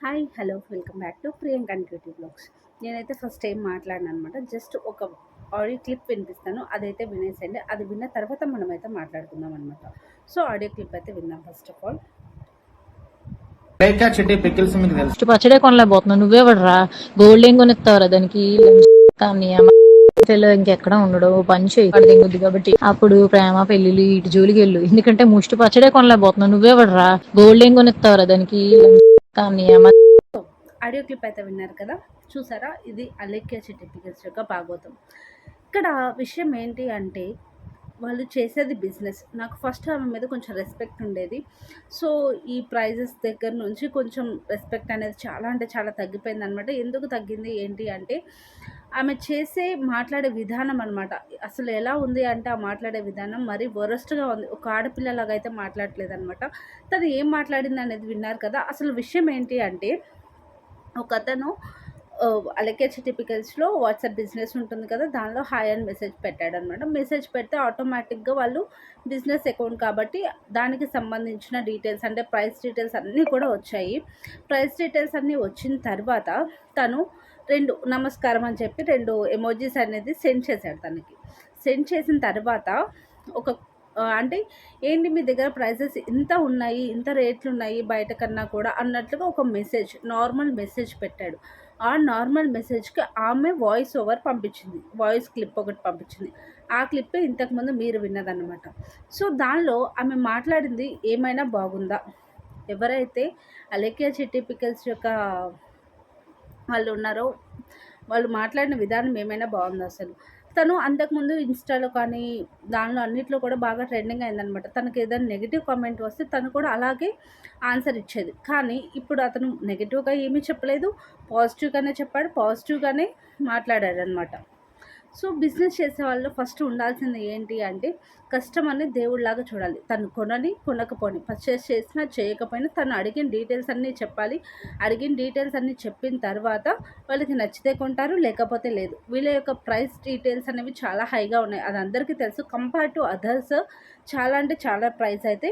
Hi hello welcome back to Priyanka and beauty blogs. నేనైతే first time మాట్లాడిన అనమాట just ఒక ఆడియో క్లిప్ వినిపిస్తాను అదైతే వినేసండి అది విన్న తర్వాత మనమైతే మాట్లాడుకుందాం అనమాట సో ఆడియో క్లిప్ అయితే విందాం first of all Rekha Chetti pickles మీకు తెలుసు ఫస్ట్ పచ్చడే కొనలేకపోతున్నావు. నువ్వే పడరా. గోల్డ్ ఏం కొనిస్తావురా? దానికి ఇంకెక్కడ ఉండడు. పని చేయి వాడు దిగుద్ది కాబట్టి. అప్పుడు ప్రేమ పెళ్ళిళ్ళు ఇటు జోలికి వెళ్ళు. ఎందుకంటే ముష్టి పచ్చడే కొనలేకపోతున్నావు. నువ్వే పడరా. గోల్డ్ ఏం కొనిస్తావురా? దానికి ఆడియో క్లిప్ అయితే విన్నారు కదా? చూసారా? ఇది అలెక్య సర్టిఫికెట్స్ యొక్క భాగవతం ఇక్కడ విషయం ఏంటి అంటే వాళ్ళు చేసేది బిజినెస్ నాకు ఫస్ట్ ఆమె మీద కొంచెం రెస్పెక్ట్ ఉండేది. సో ఈ ప్రైజెస్ దగ్గర నుంచి కొంచెం రెస్పెక్ట్ అనేది చాలా అంటే చాలా తగ్గిపోయింది అనమాట ఎందుకు తగ్గింది? ఏంటి అంటే ఆమె చేసే మాట్లాడే విధానం అనమాట అసలు ఎలా ఉంది అంటే ఆ మాట్లాడే విధానం మరీ వరస్ట్గా ఉంది. ఒక ఆడపిల్లలాగా అయితే మాట్లాడలేదు అనమాట తను ఏం మాట్లాడింది అనేది విన్నారు కదా. అసలు విషయం ఏంటి అంటే ఒక అతను అలకే వాట్సాప్ బిజినెస్ ఉంటుంది కదా దానిలో హాయ్ అని మెసేజ్ పెట్టాడు అనమాట మెసేజ్ పెడితే ఆటోమేటిక్గా వాళ్ళు బిజినెస్ అకౌంట్ కాబట్టి దానికి సంబంధించిన డీటెయిల్స్ అంటే ప్రైస్ డీటెయిల్స్ అన్నీ కూడా వచ్చాయి. ప్రైస్ డీటెయిల్స్ అన్నీ వచ్చిన తర్వాత తను రెండు నమస్కారం అని చెప్పి రెండు ఎమోజీస్ అనేది సెండ్ చేశాడు తనకి. సెండ్ చేసిన తర్వాత ఒక అంటే ఏంటి మీ దగ్గర ప్రైజెస్ ఇంత ఉన్నాయి ఇంత రేట్లు ఉన్నాయి బయట కన్నా కూడా అన్నట్లుగా ఒక మెసేజ్ నార్మల్ మెసేజ్ పెట్టాడు. ఆ నార్మల్ మెసేజ్కి ఆమె వాయిస్ ఓవర్ పంపించింది. వాయిస్ క్లిప్ ఒకటి పంపించింది. ఆ క్లిప్ ఇంతకుముందు మీరు విన్నదన్నమాట. సో దానిలో ఆమె మాట్లాడింది ఏమైనా బాగుందా? ఎవరైతే అలేఖ్య చెట్టి పికల్స్ యొక్క వాళ్ళు ఉన్నారో వాళ్ళు మాట్లాడిన విధానం ఏమైనా బాగుంది అసలు? తను అంతకుముందు ఇన్స్టాలో కానీ దానిలో అన్నిట్లో కూడా బాగా ట్రెండింగ్ అయిందనమాట తనకి ఏదైనా నెగిటివ్ కామెంట్ వస్తే తను కూడా అలాగే ఆన్సర్ ఇచ్చేది. కానీ ఇప్పుడు అతను నెగిటివ్గా ఏమీ చెప్పలేదు పాజిటివ్గానే చెప్పాడు పాజిటివ్గానే మాట్లాడాడు అనమాట సో బిజినెస్ చేసే వాళ్ళు ఫస్ట్ ఉండాల్సింది ఏంటి అంటే కస్టమర్ని దేవుడిలాగా చూడాలి. తను కొనని కొనకపోని. పర్చేస్ చేసినా చేయకపోయినా తను అడిగిన డీటెయిల్స్ అన్నీ చెప్పాలి. అడిగిన డీటెయిల్స్ అన్నీ చెప్పిన తర్వాత వాళ్ళకి నచ్చితే కొంటారు లేకపోతే లేదు. వీళ్ళ యొక్క ప్రైస్ డీటెయిల్స్ అనేవి చాలా హైగా ఉన్నాయి. అది అందరికీ తెలుసు. కంపేర్ టు అదర్స్ చాలా అంటే చాలా ప్రైస్ అయితే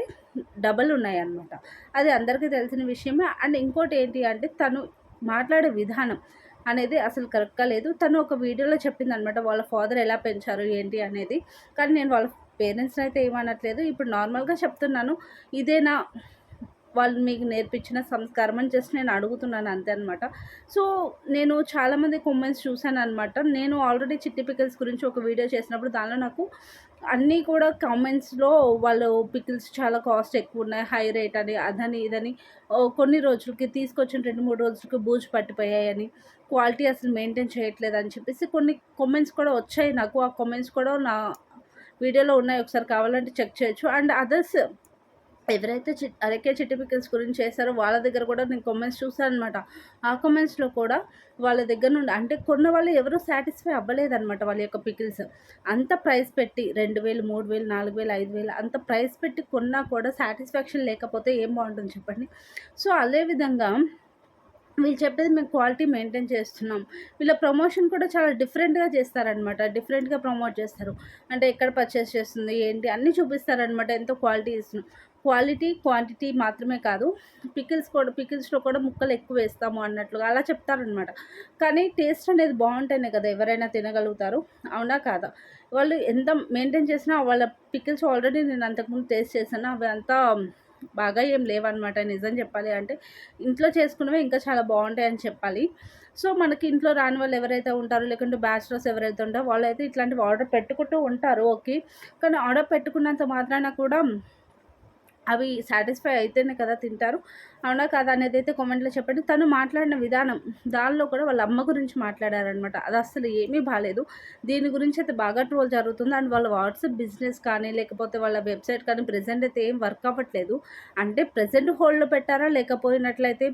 డబల్ ఉన్నాయి అన్నమాట అది అందరికీ తెలిసిన విషయమే. అండ్ ఇంకోటి ఏంటి అంటే తను మాట్లాడే విధానం. అనేది అసలు కరెక్ట్గా లేదు. తను ఒక వీడియోలో చెప్పింది అనమాట వాళ్ళ ఫాదర్ ఎలా పెంచారు ఏంటి? అనేది. కానీ నేను వాళ్ళ పేరెంట్స్ని అయితే ఏమనట్లేదు. ఇప్పుడు నార్మల్గా చెప్తున్నాను ఇదేనా వాళ్ళు మీకు నేర్పించిన సంస్కారం అని జస్ట్ నేను అడుగుతున్నాను అంతే అనమాట సో నేను చాలామంది కామెంట్స్ చూశాను అనమాట నేను ఆల్రెడీ చిట్టి పికిల్స్ గురించి ఒక వీడియో చేసినప్పుడు దానిలో నాకు అన్నీ కూడా కామెంట్స్లో వాళ్ళు పికిల్స్ చాలా కాస్ట్ ఎక్కువ ఉన్నాయి హై రేట్ అని అదని ఇదని కొన్ని రోజులకి తీసుకొచ్చిన రెండు మూడు రోజులకి బూజు పట్టిపోయాయని క్వాలిటీ అసలు మెయింటైన్ చేయట్లేదు అని చెప్పేసి కొన్ని కామెంట్స్ కూడా వచ్చాయి నాకు. ఆ కామెంట్స్ కూడా నా వీడియోలో ఉన్నాయి ఒకసారి కావాలంటే చెక్ చేయొచ్చు. అండ్ అదర్స్ ఎవరైతే చి అరకే చిట్టి పికిల్స్ గురించి చేశారో వాళ్ళ దగ్గర కూడా నేను కామెంట్స్ చూసాను అనమాట ఆ కామెంట్స్లో కూడా వాళ్ళ దగ్గర నుండి అంటే కొన్న వాళ్ళు ఎవరు సాటిస్ఫై అవ్వలేదన్నమాట వాళ్ళ యొక్క పికిల్స్ అంత ప్రైస్ పెట్టి రెండు వేలు మూడు వేలు నాలుగు వేలు ఐదు వేలు అంత ప్రైస్ పెట్టి కొన్నా కూడా సాటిస్ఫాక్షన్ లేకపోతే ఏం బాగుంటుంది చెప్పండి? సో అదేవిధంగా వీళ్ళు చెప్పేది మేము క్వాలిటీ మెయింటైన్ చేస్తున్నాం. వీళ్ళ ప్రమోషన్ కూడా చాలా డిఫరెంట్గా చేస్తారనమాట డిఫరెంట్గా ప్రమోట్ చేస్తారు. అంటే ఎక్కడ పర్చేస్ చేస్తుంది ఏంటి అన్నీ చూపిస్తారనమాట ఎంతో క్వాలిటీ ఇస్తున్నాం. క్వాలిటీ క్వాంటిటీ మాత్రమే కాదు. పికిల్స్ కూడా పికిల్స్లో కూడా ముక్కలు ఎక్కువ వేస్తాము అన్నట్లుగా అలా చెప్తారనమాట కానీ టేస్ట్ అనేది బాగుంటేనే కదా ఎవరైనా తినగలుగుతారు. అవునా కాదా? వాళ్ళు ఎంత మెయింటైన్ చేసినా వాళ్ళ పికిల్స్ ఆల్రెడీ నేను అంతకుముందు టేస్ట్ చేశాను. అవి అంతా బాగా ఏం లేవన్నమాట నిజం చెప్పాలి అంటే. ఇంట్లో చేసుకున్నవి ఇంకా చాలా బాగుంటాయి అని చెప్పాలి. సో మనకి ఇంట్లో రాని వాళ్ళు ఎవరైతే ఉంటారో లేకుంటే బ్యాచిలర్స్ ఎవరైతే ఉంటారో వాళ్ళు అయితే ఇట్లాంటివి ఆర్డర్ పెట్టుకుంటూ ఉంటారు. ఓకే. కానీ ఆర్డర్ పెట్టుకున్నంత మాత్రాన కూడా అవి సాటిస్ఫై అయితేనే కదా తింటారు. అవునా కదా అనేది అయితే కామెంట్లో చెప్పండి. తను మాట్లాడిన విధానం దానిలో కూడా వాళ్ళ అమ్మ గురించి మాట్లాడారనమాట అది అసలు ఏమీ బాగాలేదు దీని గురించి అయితే బాగా ట్రోల్ జరుగుతుంది. అండ్ వాళ్ళ వాట్సాప్ బిజినెస్ కానీ లేకపోతే వాళ్ళ వెబ్సైట్ కానీ ప్రజెంట్ అయితే ఏం వర్క్ అవ్వట్లేదు. అంటే ప్రజెంట్ హోల్డ్లో పెట్టారా? లేకపోయినట్లయితే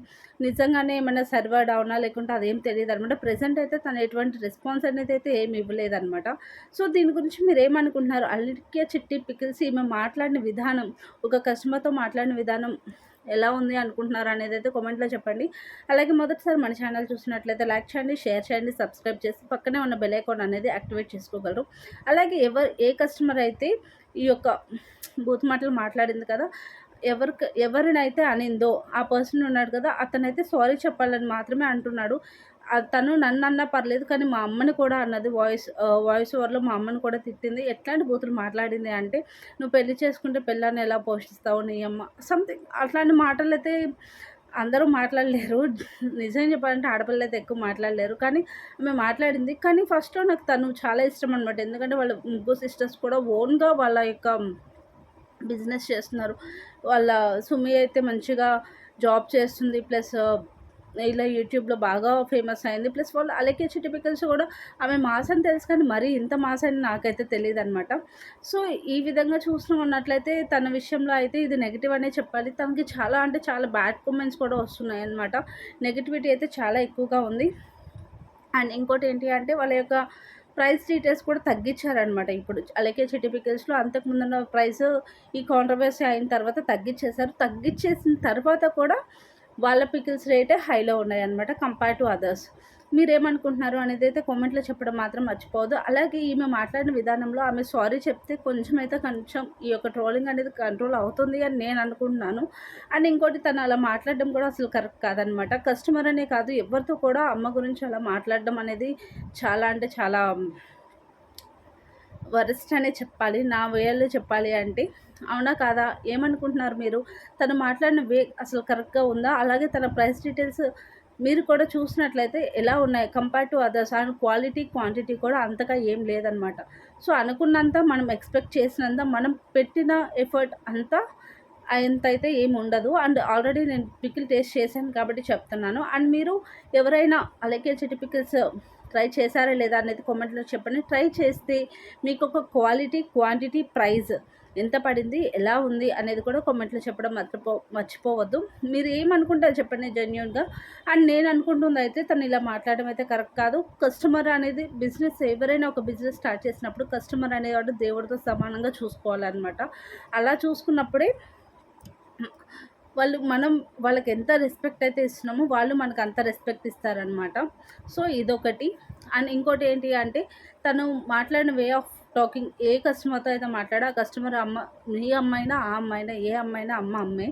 నిజంగానే ఏమైనా సర్వర్ డౌనా లేకుంటే అదేం తెలియదు అనమాట ప్రజెంట్ అయితే తను ఎటువంటి రెస్పాన్స్ అనేది అయితే ఏమి ఇవ్వలేదన్నమాట. సో దీని గురించి మీరు ఏమనుకుంటున్నారు? అల్లికే చిట్టి పికిల్స్ ఈమె మాట్లాడిన విధానం ఒక కస్టమర్తో మాట్లాడిన విధానం ఎలా ఉంది అనుకుంటున్నారు అనేది అయితే కామెంట్లో చెప్పండి. అలాగే మొదటిసారి మన ఛానల్ చూసినట్లయితే లైక్ చేయండి షేర్ చేయండి సబ్స్క్రైబ్ చేసి పక్కనే ఉన్న బెల్ ఐకాన్ అనేది యాక్టివేట్ చేసుకోగలరు. అలాగే ఎవరు ఏ కస్టమర్ అయితే ఈ యొక్క బూత్ మాటలు మాట్లాడింది కదా ఎవరికి ఎవరినైతే అనిందో ఆ పర్సన్ ఉన్నాడు కదా అతనైతే సారీ చెప్పాలని మాత్రమే అంటున్నాడు. తను నన్ను అన్నా పర్లేదు కానీ మా అమ్మని కూడా అన్నది వాయిస్ వాయిస్ ఓవర్లో మా అమ్మని కూడా తిట్టింది. ఎట్లాంటి బూతులు మాట్లాడింది అంటే నువ్వు పెళ్ళి చేసుకుంటే పిల్లాన్ని ఎలా పోషిస్తావు నీ అమ్మ? సంథింగ్ అట్లాంటి మాటలు అయితే అందరూ మాట్లాడలేరు. నిజం చెప్పాలంటే ఆడపిల్లలు అయితే ఎక్కువ మాట్లాడలేరు. కానీ ఆమె మాట్లాడింది. కానీ ఫస్ట్ నాకు తను చాలా ఇష్టం అనమాట ఎందుకంటే వాళ్ళ ముగ్గురు సిస్టర్స్ కూడా ఓన్గా వాళ్ళ యొక్క బిజినెస్ చేస్తున్నారు. వాళ్ళ సుమి అయితే మంచిగా జాబ్ చేస్తుంది. ప్లస్ ఇలా యూట్యూబ్లో బాగా ఫేమస్ అయింది. ప్లస్ వాళ్ళు అలకే టిపికల్స్ కూడా ఆమె మాస్ అని తెలుసు కానీ మరీ ఇంత మాస్ అని నాకైతే తెలియదు అనమాట సో ఈ విధంగా చూసుకున్నట్లయితే తన విషయంలో అయితే ఇది నెగిటివ్ అనే చెప్పాలి. తనకి చాలా అంటే చాలా బ్యాడ్ కామెంట్స్ కూడా వస్తున్నాయి అనమాట నెగిటివిటీ అయితే చాలా ఎక్కువగా ఉంది. అండ్ ఇంకోటి ఏంటి అంటే వాళ్ళ యొక్క ప్రైస్ డీటెయిల్స్ కూడా తగ్గించారనమాట ఇప్పుడు అలాగే సర్టిఫికేట్స్లో అంతకుముందున్న ప్రైస్ ఈ కాంట్రవర్సీ అయిన తర్వాత తగ్గించేశారు. తగ్గించేసిన తర్వాత కూడా వాళ్ళ పికిల్స్ రేటే హైలో ఉన్నాయన్నమాట కంపేర్ టు అదర్స్. మీరేమనుకుంటున్నారు అనేది అయితే కామెంట్లో చెప్పడం మాత్రం మర్చిపోవద్దు. అలాగే ఈమె మాట్లాడిన విధానంలో ఆమె సారీ చెప్తే కొంచెం అయితే కొంచెం ఈ యొక్క ట్రోలింగ్ అనేది కంట్రోల్ అవుతుంది అని నేను అనుకుంటున్నాను. అండ్ ఇంకోటి తను అలా మాట్లాడడం కూడా అసలు కరెక్ట్ కాదనమాట కస్టమర్ అనే కాదు ఎవరితో కూడా అమ్మ గురించి అలా మాట్లాడడం అనేది చాలా అంటే చాలా వరస్ట్ అనే చెప్పాలి నా వేలో చెప్పాలి అంటే. అవునా కాదా? ఏమనుకుంటున్నారు మీరు? తను మాట్లాడిన వే అసలు కరెక్ట్గా ఉందా? అలాగే తన ప్రైస్ డీటెయిల్స్ మీరు కూడా చూసినట్లయితే ఎలా ఉన్నాయి? Compare to others and quality quantity కూడా అంతగా ఏం లేదనమాట సో అనుకున్నంత మనం ఎక్స్పెక్ట్ చేసినంత మనం పెట్టిన ఎఫర్ట్ అంతా అంత అయితే ఏమి ఉండదు. అండ్ ఆల్రెడీ నేను పికిల్ టేస్ట్ చేశాను కాబట్టి చెప్తున్నాను. అండ్ మీరు ఎవరైనా అలాగే చెట్టు పికిల్స్ ట్రై చేశారా లేదా అనేది కామెంట్లో చెప్పండి. ట్రై చేస్తే మీకు ఒక క్వాలిటీ క్వాంటిటీ ప్రైస్ ఎంత పడింది ఎలా ఉంది అనేది కూడా కామెంట్లో చెప్పడం మర్చిపో మర్చిపోవద్దు. మీరు ఏమనుకుంటారు చెప్పండి జెన్యున్గా. అండ్ నేను అనుకుంటుంది అయితే తను ఇలా మాట్లాడడం అయితే కరెక్ట్ కాదు. కస్టమర్ అనేది బిజినెస్ ఎవరైనా ఒక బిజినెస్ స్టార్ట్ చేసినప్పుడు కస్టమర్ అనేవాడు దేవుడితో సమానంగా చూసుకోవాలన్నమాట. అలా చూసుకున్నప్పుడే వాళ్ళు మనం వాళ్ళకి ఎంత రెస్పెక్ట్ అయితే ఇస్తున్నామో వాళ్ళు మనకు అంత రెస్పెక్ట్ ఇస్తారనమాట సో ఇదొకటి. అండ్ ఇంకోటి ఏంటి అంటే తను మాట్లాడిన వే ఆఫ్ టాకింగ్ ఏ కస్టమర్తో అయితే మాట్లాడా ఆ కస్టమర్ అమ్మ మీ అమ్మాయినా ఆ అమ్మాయినా ఏ అమ్మాయినా అమ్మ అమ్మే.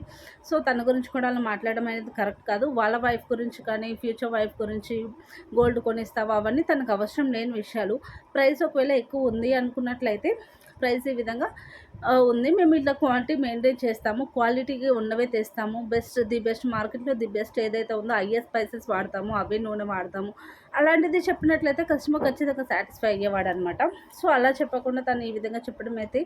సో తన గురించి కూడా అలా మాట్లాడడం అనేది కరెక్ట్ కాదు. వాళ్ళ వైఫ్ గురించి కానీ ఫ్యూచర్ వైఫ్ గురించి గోల్డ్ కొనిస్తావా అవన్నీ తనకు అవసరం లేని విషయాలు. ప్రైస్ ఒకవేళ ఎక్కువ ఉంది అనుకున్నట్లయితే ప్రైస్ ఈ విధంగా ఉంది. మేము ఇట్లా క్వాలిటీ మెయింటైన్ చేస్తాము. క్వాలిటీకి ఉన్నవే తెస్తాము. బెస్ట్ ది బెస్ట్ మార్కెట్లో ది బెస్ట్ ఏదైతే ఉందో అయ్యే స్పైసెస్ వాడతాము. అవే నూనె వాడతాము. అలాంటిది చెప్పినట్లయితే కస్టమర్ ఖచ్చితంగా సాటిస్ఫై అయ్యేవాడు అనమాట సో అలా చెప్పకుండా తను ఈ విధంగా చెప్పడం అయితే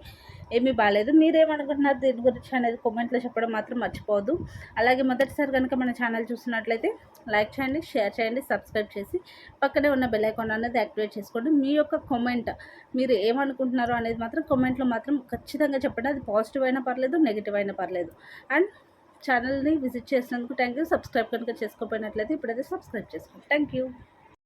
ఏమీ బాగాలేదు మీరేమనుకుంటున్నారు? దీని గురించి అనేది కామెంట్లో చెప్పడం మాత్రం మర్చిపోవద్దు. అలాగే మొదటిసారి కనుక మన ఛానల్ చూస్తున్నట్లయితే లైక్ చేయండి షేర్ చేయండి సబ్స్క్రైబ్ చేసి పక్కనే ఉన్న బెల్ ఐకాన్ అనేది యాక్టివేట్ చేసుకోండి. మీ యొక్క కామెంట్ మీరు ఏమనుకుంటున్నారో అనేది మాత్రం కామెంట్లో మాత్రం ఖచ్చితంగా చెప్పండి. అది పాజిటివ్ అయినా పర్లేదు నెగిటివ్ అయినా పర్లేదు. అండ్ ఛానల్ని విజిట్ చేసినందుకు థ్యాంక్ యూ సబ్స్క్రైబ్ కనుక చేసుకోపోయినట్లయితే ఇప్పుడైతే సబ్స్క్రైబ్ చేసుకోండి. Thank you